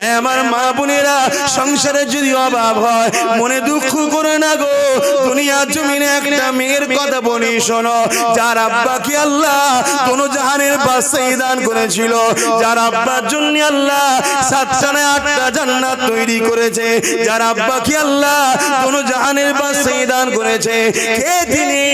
আমার মা বোনেরা, সংসারে যদি অভাব হয়, মনে দুঃখ করে না গো। দুনিয়া জমিনে একটা মেয়ের কথা বলি, শোনো। যার আব্বাকে আল্লাহ কোন জাহানের বাসাই দান করেছিল, যার আব্বার জন্য আল্লাহ সাতটা না আটটা জান্নাত তৈরি করেছে, যার আব্বা কি আল্লাহ কোন জাহানের বাসাই দান করেছে। কে তিনি?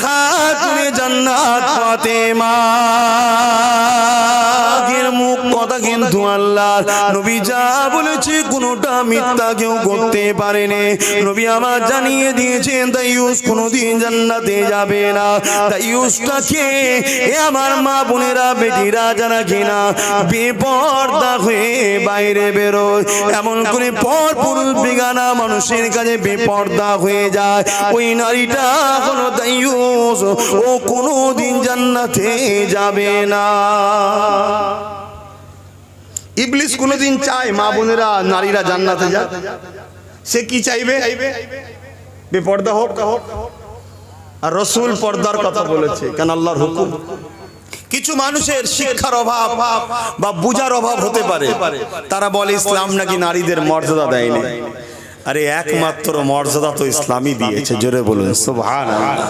খাতুনে জান্নাত ফাতেমা কিন্তু আল্লাহ নবী যা বলেছে কোনোটা মিথ্যা কেউ করতে পারেনি। নবী আমার জানিয়ে দিয়েছেন তাই ইউস কোনোদিন জান্নাতে যাবে না। তাই ইউসটাকে এ আমার মা বোনেরা বেটিরা যারা কিনা বেপর্দা হয়ে বাইরে বেরোয়। এমন করে পর পুরুষ বেগানা মানুষের কাছে বেপর্দা হয়ে যায়। ওই নারীটা কোনো তাই ইউস ও কোনোদিন জান্নাতে যাবে না। ইবলিস কোনোদিন চায় মা বোনেরা, নারীরা জান্নাতে যাক। সে কি চাইবে? বেপর্দা হোক। আর রসুল পর্দার কথা বলেছে, কেন আল্লাহর হুকুম? কিছু মানুষের শিক্ষার অভাব বা বুঝার অভাব হতে পারে। তারা বলে, ইসলাম নাকি নারীদের মর্যাদা দেয়নি। আরে, একমাত্র মর্যাদা তো ইসলামই দিয়েছে, জোরে বলুন, সুবহানাল্লাহ।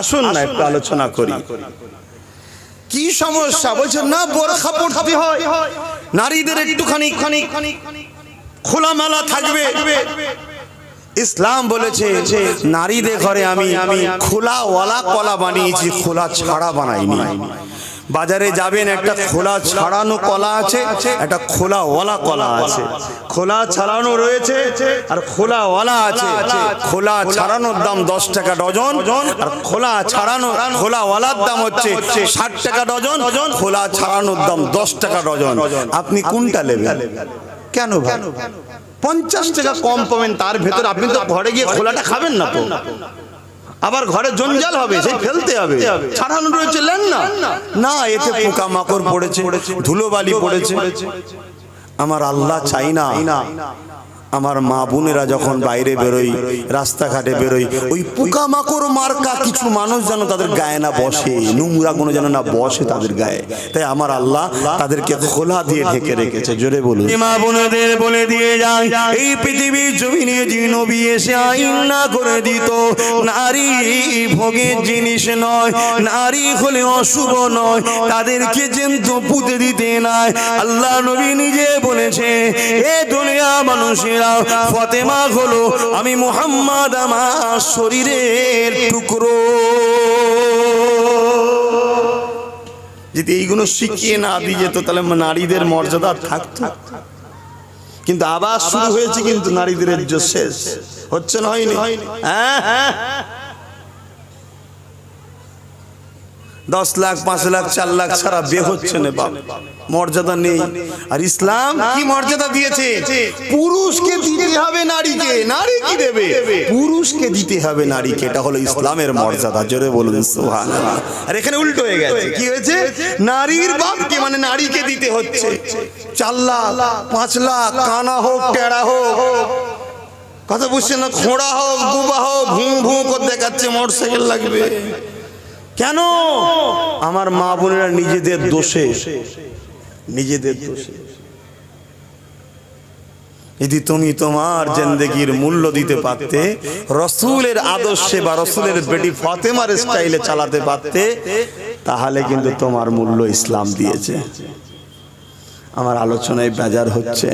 আসুন না, একটু আলোচনা করি। কি সমস্যা? বলছে, না বোরখা পড়তে হয়। নারীদের একটুখানি খানি খোলামেলা থাকবে। ইসলাম বলেছে যে নারীদের ঘরে আমি আমি খোলা ওয়ালা কলা বানিয়েছি, খোলা ছাড়া বানাইনি। বাজারে যাবেন একটা খোলা ছাড়ানো কলা আছে একটা খোলা ওয়ালা কলা আছে। খোলা ছাড়ানো রয়েছে আর খোলা ওয়ালা আছে। খোলা ছাড়ানোর দাম দশ টাকা ডজন আর খোলা ছাড়ানো খোলা ওয়ালার দাম হচ্ছে ষাট টাকা ডজন খোলা ছাড়ানোর দাম দশ টাকা ডজন। আপনি কোনটা নেবেন? কেন ভাই? পঞ্চাশ টাকা কম পাবেন তার ভেতর আপনি তো ঘরে গিয়ে খোলাটা খাবেন না তো। আবার ঘরে জঞ্জাল হবে সেই ফেলতে হবে। ছাড়ানো রয়েছে লেন না না এতে পোকা মাকড় পড়েছে ধুলোবালি পড়েছে। আমার আল্লাহ চাই না। আমার মা বোনেরা যখন বাইরে বেরোই রাস্তাঘাটে বেরোই ওই পোকা মাকড় মার্কা কিছু মানুষ যেন তাদের গায়ে না বসে, নোংরা কোনো যেন না বসে তাদের গায়ে। তাই আমার আল্লাহ তাদেরকে খোলা দিয়ে ঢেকে রেখেছে, জোরে বলুন। মা বোনেদের বলে দিয়ে যায় এই পৃথিবীর জমিনে যে নবী এসে আইন না করে দিত, নারী ভোগের জিনিস নয়, নারী হলে অশুভ নয়, তাদেরকে যেন্ত পুঁতে দিতে নাই। আল্লাহ নবী নিজে বলেছে, এ দুনিয়া মানুষেরা ফতেমা হলো আমি মোহাম্মদ আমার শরীরের টুকরো। যদি এইগুলো শিখিয়ে না দিয়ে যেত, তাহলে নারীদের মর্যাদা থাকতো। কিন্তু আবার শুরু হয়েছে কিন্তু নারীদের শেষ। হচ্ছে না হয়নি? হ্যাঁ হ্যাঁ? দশ লাখ, পাঁচ লাখ, চার লাখ ছাড়া বে হচ্ছে না বাপ। মর্যাদা নেই। আর ইসলাম কি মর্যাদা দিয়েছে? পুরুষকে দিতে হবে নারীকে। নারী কি দেবে? পুরুষকে দিতে হবে নারীকে। এটা হলো ইসলামের মর্যাদা। জোরে বলুন সোহান আর এখানে উল্টো হয়ে গেছে। কি হয়েছে? নারীর বাপকে মানে নারীকে দিতে হচ্ছে। চার লাখ, পাঁচ লাখ, কানা হোক, টেরা হোক। কথা বুঝছেন না? খোঁড়া হোক, বুবা হোক, ভূ ভূ করে দেখাচ্ছে, মোটরসাইকেল লাগবে। কেন? আমার মা বোনেরা নিজেদের দোষে নিজেদের দোষে। যদি তুমি তোমার জিন্দগির মূল্য দিতে পারতে, রসুলের আদর্শে বা রসুলের বেটি ফাতেমার স্টাইলে চালাতে পারতে, তাহলে কিন্তু তোমার মূল্য ইসলাম দিয়েছে। আমার আলোচনায় বেজার হচ্ছে।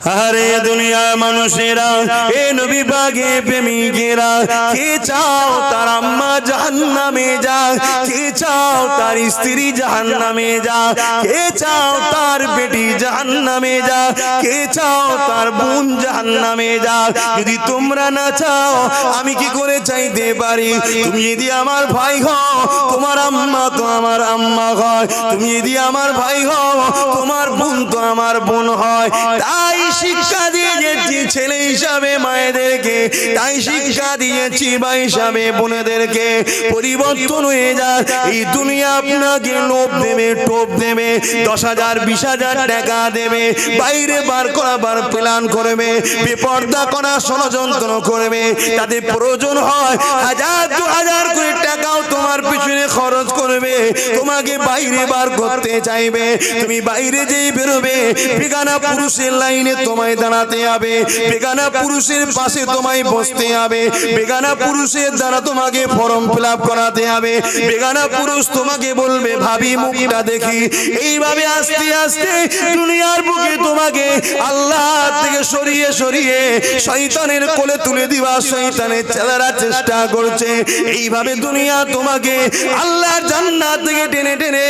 আরে দুনিয়া মানুষেরা এ নবী বাগে প্রেমিকেরা কে চাও তার আম্মা জাহান্নামে যা? কে চাও তার স্ত্রী জাহান্নামে যা কে চাও তার বেটি জাহান্নামে যা কে চাও তার বোন জাহান্নামে যা যদি তোমরা না চাও আমি কি করে চাইতে পারি? তুমি যদি আমার ভাই হও তোমার আম্মা তো আমার আম্মা হয়। তুমি যদি আমার ভাই হও তোমার বোন তো আমার বোন হয়। তাই শিক্ষা দিয়েছি ছেলে হিসাবে মায়েদেরকে, তাই শিক্ষা দিয়েছি বা হিসাবে বোনেদেরকে। পরিবর্তন হয়ে যায় এই দুনিয়া আপনাকে লোভ দেবে, টোপ দেবে, দশ হাজার, বিশ হাজার টাকা দেবে, বাইরে বার করাবার প্ল্যান করবে, বেপর্দা করা ষড়যন্ত্র করবে তাদের প্রয়োজন হয় হাজার দু হাজার করে টাকাও তোমার পিছনে খরচ করবে, তোমাকে বাইরে বার করতে চাইবে, তুমি বাইরে যেই বেরোবে, বেগানা পুরুষের লাইনে তোমায় দাঁড়াতে হবে বেগানা পুরুষের পাশে তোমায় বসতে হবে। বেগানা পুরুষের দ্বারা তোমাকে ফর্ম ফিল করাতে হবে। বেগানা পুরুষ তোমাকে বলবে ভাবি মুখটা দেখি। এইভাবে আস্তে আস্তে দুনিয়ার বুকে তোমাকে আল্লাহ থেকে সরিয়ে সরিয়ে শয়তানের কোলে তুলে দিবা শয়তানের ছেলেরা চেষ্টা করছে। এইভাবে দুনিয়া তোমাকে আল্লাহ জান্নাত থেকে টেনে টেনে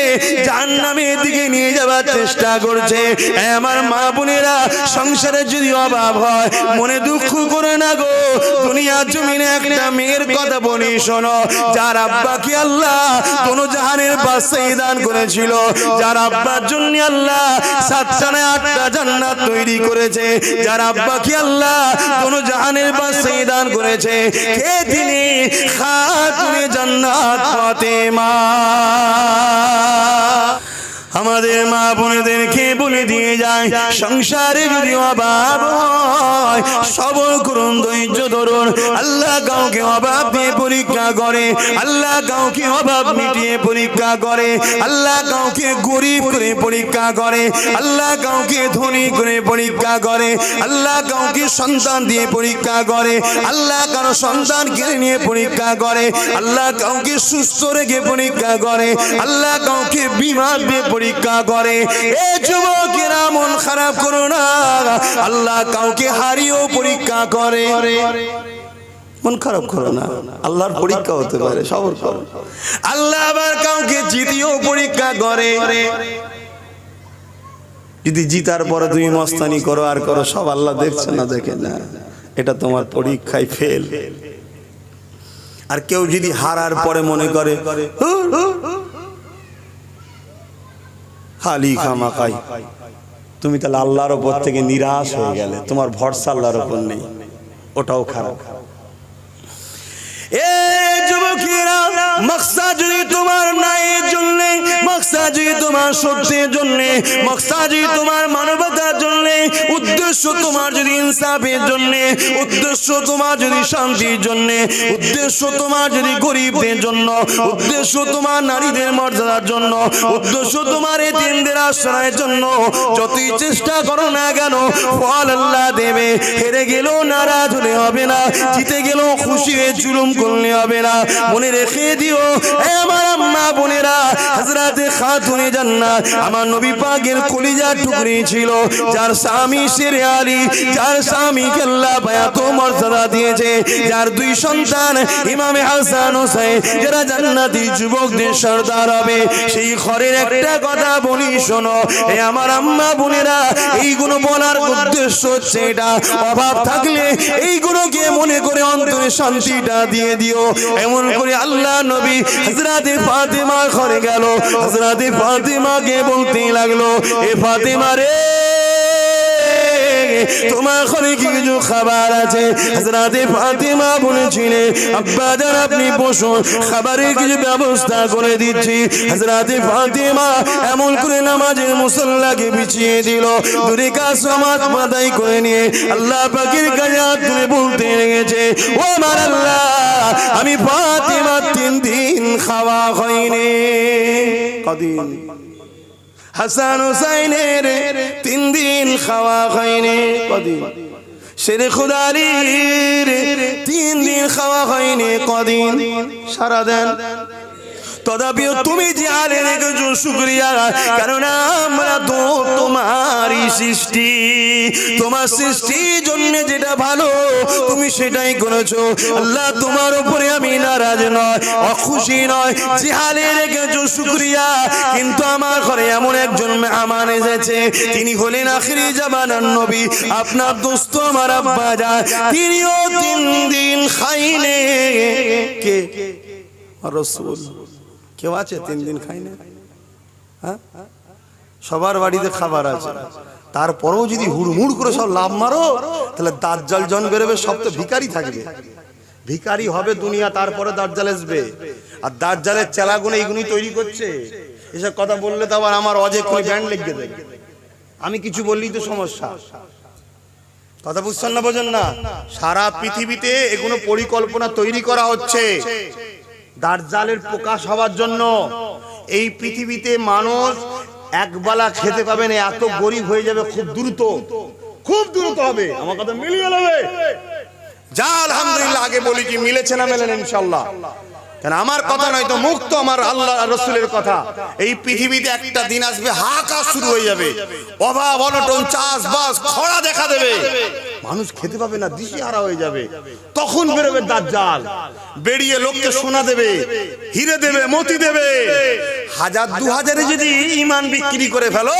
জাহান্নামের দিকে নিয়ে যাওয়ার চেষ্টা করছে। আমার মা বোনেরা সংসারে যদি অভাব হয় মনে দুঃখ করে না গো। দুনিয়ার জমিনে একটা মেয়ের কথা বলি, শোনো। যার আব্বাকে আল্লাহ কোন জাহানের বাসাই দান করেছিল, যার আব্বার জন্য আল্লাহ সাতটা না আটটা জান্নাত তৈরি করেছে, যার আব্বাকে আল্লাহ কোন জাহানের বাসাই দান করেছে। কে তিনি খাতুনে জান্নাত ফাতেমা। আমাদের মা বোনেদেরকে বলে দিয়ে যায়, সংসারে যদি অভাব হয়, সবল করুন, ধৈর্য ধরুন। আল্লাহ কাউকে অভাব দিয়ে পরীক্ষা করে, আল্লাহ কাউকে অভাব মিটিয়ে পরীক্ষা করে, আল্লাহ কাউকে গরিব করে পরীক্ষা করে, আল্লাহ কাউকে ধনী করে পরীক্ষা করে, আল্লাহ কাউকে সন্তান দিয়ে পরীক্ষা করে, আল্লাহ কারও সন্তান কিনে নিয়ে পরীক্ষা করে, আল্লাহ কাউকে সুস্থ রেখে পরীক্ষা করে, আল্লাহ কাউকে বিমার দিয়ে পরীক্ষা করে। এ যুবকেরা মন খারাপ করো না। আল্লাহ কাউকে হারিয়েও পরীক্ষা করে। মন খারাপ করো না। আল্লাহর পরীক্ষা হতে পারে, সবর করো। আল্লাহ আবার কাউকে জিতিয়েও পরীক্ষা করে। যদি জিতার পরে তুমি মস্তানি করো, আর করো, সব আল্লাহ দেখছে না, দেখে না। এটা তোমার পরীক্ষায় ফেল আর কেউ যদি হারার পরে মনে করে। খালি খামাকাই তুমি তাহলে আল্লাহর ওপর থেকে নিরাশ হয়ে গেলে তোমার ভরসা আল্লাহর ওপর নেই। ওটাও খারাপ। এ যুবকেরা মকসা তোমার ন্যায়ের জন্য মকসা তোমার সত্যের জন্য মকসা তোমার মানবতার জন্য, উদ্দেশ্য তোমার যদি ইনসাফের জন্য, উদ্দেশ্য তোমার যদি শান্তির জন্য, উদ্দেশ্য তোমার যদি গরিবদের জন্য, উদ্দেশ্য তোমার নারীদের মর্যাদার জন্য, উদ্দেশ্য তোমার এতিমদের আশ্রয়ের জন্য, যতই চেষ্টা করো না কেন, ফল আল্লাহ দেবে। হেরে গেলেও নারাজ হলে হবে না, জিতে গেলেও খুশি হয়ে জুলুম করলে হবে না। মনে রেখে দিও। আমার আম্মা বোনেরা, হযরতে খাতুনে জান্নাত আমার নবী পাকের কলিজা টুকরি ছিল, যার স্বামী শেরে আলী যার স্বামীকে আল্লাহ এত মর্যাদা দিয়েছে, যার দুই সন্তান ইমামে হাসান হোসেন, যারা জান্নাতি যুবকদের সর্দার হবে। সেই ঘরের একটা কথা বলি, শোনো এ আমার আম্মা বোনেরা, এইগুলো বলার উদ্দেশ্য হচ্ছে এটা। অভাব থাকলে এইগুলোকে মনে করে অন্তরে শান্তিটা দিয়ে দিও। এমন করে আল্লাহ নবী। হজরাতে ফাতেমা ঘরে গেল। হজরাতে ফাতেমাকে বলতে লাগল এ ফাতেমা রে! তোমার ঘরে কিছু খাবার আছে। হজরতে ফাতেমা বলেছিলেন, আব্বা যান, আপনি বসুন, খাবারের কিছু ব্যবস্থা করে দিচ্ছি। হজরতে ফাতেমা এমন করে নামাজের মুসল্লাকে বিছিয়ে দিল। দূরে কাজ সমাজ মাথায় করে নিয়ে আল্লাহ কাছে হাত তুলে বলতে লেগেছে, ও আমার আল্লাহ, আমি ফাতেমা তিন দিন খাওয়া হয়নি। কদিন? হাসান হুসাইনের তিন দিন খাওয়া হয়নি। কদিন? শেরে খুদারির তিন দিন খাওয়া হয়নি। কদিন? সারা দেন। তথাপিও তুমি যে আলে রেখেছো শুক্রিয়া কারণ আমরা তো তোমারই সৃষ্টি তোমার সৃষ্টির জন্য যেটা ভালো তুমি সেটাই করেছ আল্লাহ তোমার উপরে আমি নারাজ নয় অখুশি নয় যে হালে রেখেছো শুক্রিয়া কিন্তু আমার ঘরে এমন একজন মেহমান এসেছে তিনি হলেন আখিরি জামানার নবী আপনার দোস্ত আমার আব্বা যায় তিনিও তিন দিন খাইলে কে রসুল কেউ আছে? তিন দিন খাই না? হ্যাঁ? সবার বাড়িতে খাবার আছে। তারপরেও যদি হুড়মুড় করে সব লাভ মারো তাহলে দাজ্জাল জন বেরোবে সব তো ভিকারি থাকবে। ভিকারি হবে দুনিয়া তারপরে দাজ্জাল আসবে আর দাজ্জালের চেলাগুলো এইগুলোই তৈরি করছে। এসব কথা বললে তো আবার আমার অজে কোনো ব্যান্ড দেবে আমি কিছু বললেই তো সমস্যা। কথা বুঝছেন না বোঝেন না? সারা পৃথিবীতে এগুলো পরিকল্পনা তৈরি করা হচ্ছে। দার্জালের প্রকাশ হওয়ার জন্য এই পৃথিবীতে মানুষ একবেলা খেতে পাবে না, এত গরিব হয়ে যাবে, খুব দ্রুত। খুব দ্রুত হবে। আমার কথা মিলিয়ে যা আলহামদুলিল্লাহ, আগে বলি কি, মিলেছে না মেলেন ইনশাল্লাহ কেন আমার কথা নয় তো মুক্ত আমার আল্লাহ রসুলের কথা। এই পৃথিবীতে একটা দিন আসবে, হাহাকার শুরু হয়ে যাবে। অভাব, অনটন, চাষবাস, খরা দেখা দেবে। মানুষ খেতে পাবে না, দিশেহারা হয়ে যাবে। তখন বেরোবে দাজ্জাল। বেরিয়ে লোককে সোনা দেবে, হিরে দেবে, মতি দেবে। হাজার দু হাজারে যদি ইমান বিক্রি করে ফেলো,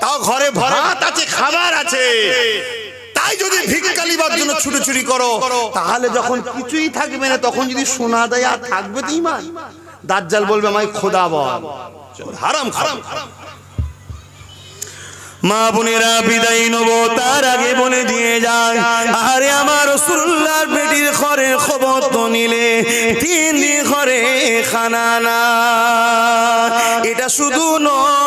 তাও ঘরে ভাত আছে, খাবার আছে। তাই যদি ভিক্ষালিবার জন্য ছুটোছুটি করো তাহলে যখন কিছুই থাকবে না তখন যদি সোনা দেয় আর থাকবে তো ইমান দাজ্জাল বলবে আমায় খোদা বল। হারাম হারাম মা বোনেরা বিদায় নেব তার আগে বলে দিয়ে যায় আরে আমার রসুল্লাহর বেটির ঘরে খবর তো নিলে তিন দিন ঘরে খানা না। এটা শুধু নয়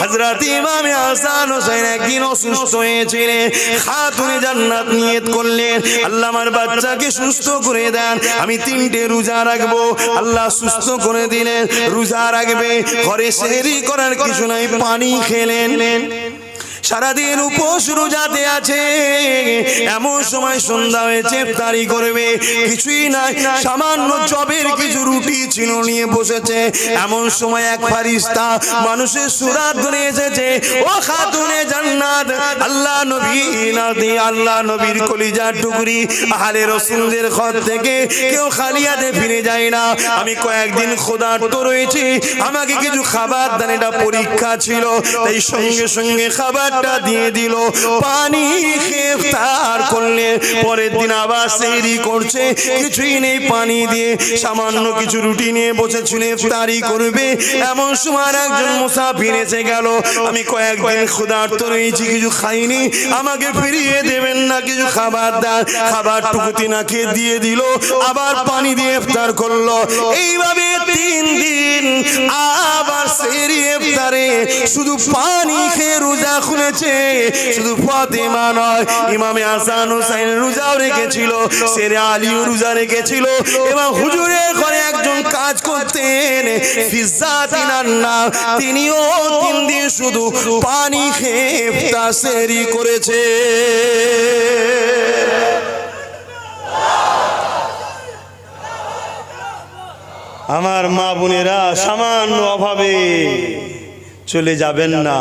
হযরত ইমাম হাসান হোসেন একদিন অসুস্থ হয়েছিলেন। খাতুনে জান্নাত নিয়ত করলেন। আল্লাহ আমার বাচ্চাকে সুস্থ করে দেন। আমি তিনটে রোজা রাখব। আল্লাহ সুস্থ করে দিলেন। রোজা রাখবে। ঘরে সেহরি করার কিছু নাই, পানি খেলেন। সারাদিন উপোস রোজাতে আছে। এমন সময় সন্ধ্যা হয়েছে, তারি করবে। কিছুই নাই, সামান্য জবের কিছু রুটি ছিল নিয়ে বসেছে। এমন সময় এক ফারিস্তা মানুষের সুরাত ধরে এসেছে, ও খাতুনে জান্নাত, আল্লাহ নবী নাদি আল্লাহ নবীর কলিজার টুকরি। আহলে রসুলদের ঘর থেকে কেউ খালিয়াতে ফিরে যায় না। আমি কয়েকদিন ক্ষুধার্ত রয়েছি। আমাকে কিছু খাবার দেন এটা পরীক্ষা ছিল, তাই সঙ্গে সঙ্গে খাবারটা দিয়ে দিল। পানি খেয়ে করলে পরের দিন আবার সেরি করছে। কিছুই নেই পানি দিয়ে। সামান্য কিছু রুটি নিয়ে বসেছিল ইফতারি করবে। এমন সময় একজন মুসাফির এসে গেল। আমি কয়েকদিন ক্ষুধার্ত রয়েছি, কিছু খাইনি। আমাকে ফিরিয়ে দেবেন না কিছু খাবার দেন। খাবার টুকুতি না খেয়ে দিয়ে দিল। আবার পানি দিয়ে ইফতার করল। এইভাবে তিন দিন আবার সেরি ইফতারে শুধু পানি খেয়ে রোজা খুলেছে শুধু ফাতেমা নয়, ইমামে হাসান হোসেন রোজাও রেখেছিল সেরে আলীও রোজা রেখেছিল, এবং হুজুরের ঘরে একজন কাজ করতেন তিনার নাম, তিনিও তিন দিন শুধু পানি খেয়ে ইফতার সেরি করেছে। আমার মা বোনেরা সামান্য অভাবে চলে যাবেন না।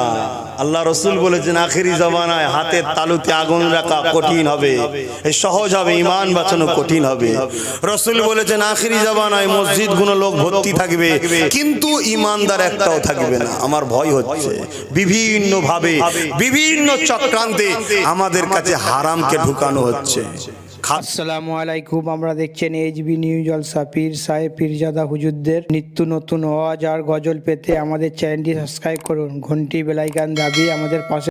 আল্লাহ রসুল বলেছেন, আখেরি জমানায় হাতের তালুতে আগুন রাখা কঠিন হবে। সহজ হবে, ইমান বাঁচানো কঠিন হবে। রসুল বলেছেন, আখেরি জমানায় মসজিদগুলো লোক ভর্তি থাকবে, কিন্তু ইমানদার একটাও থাকবে না। আমার ভয় হচ্ছে। বিভিন্ন ভাবে বিভিন্ন চক্রান্তে আমাদের কাছে হারামকে ঢুকানো হচ্ছে। আসসালামু আলাইকুম, আমরা দেখছেন এইচবি নিউজ জলসা পীর সাহেব, পীরজাদা হুজুরদের নিত্য নতুন আওয়াজ আর গজল পেতে আমাদের চ্যানেলটি সাবস্ক্রাইব করুন। ঘন্টি বেলাইকান দাবি আমাদের পাশে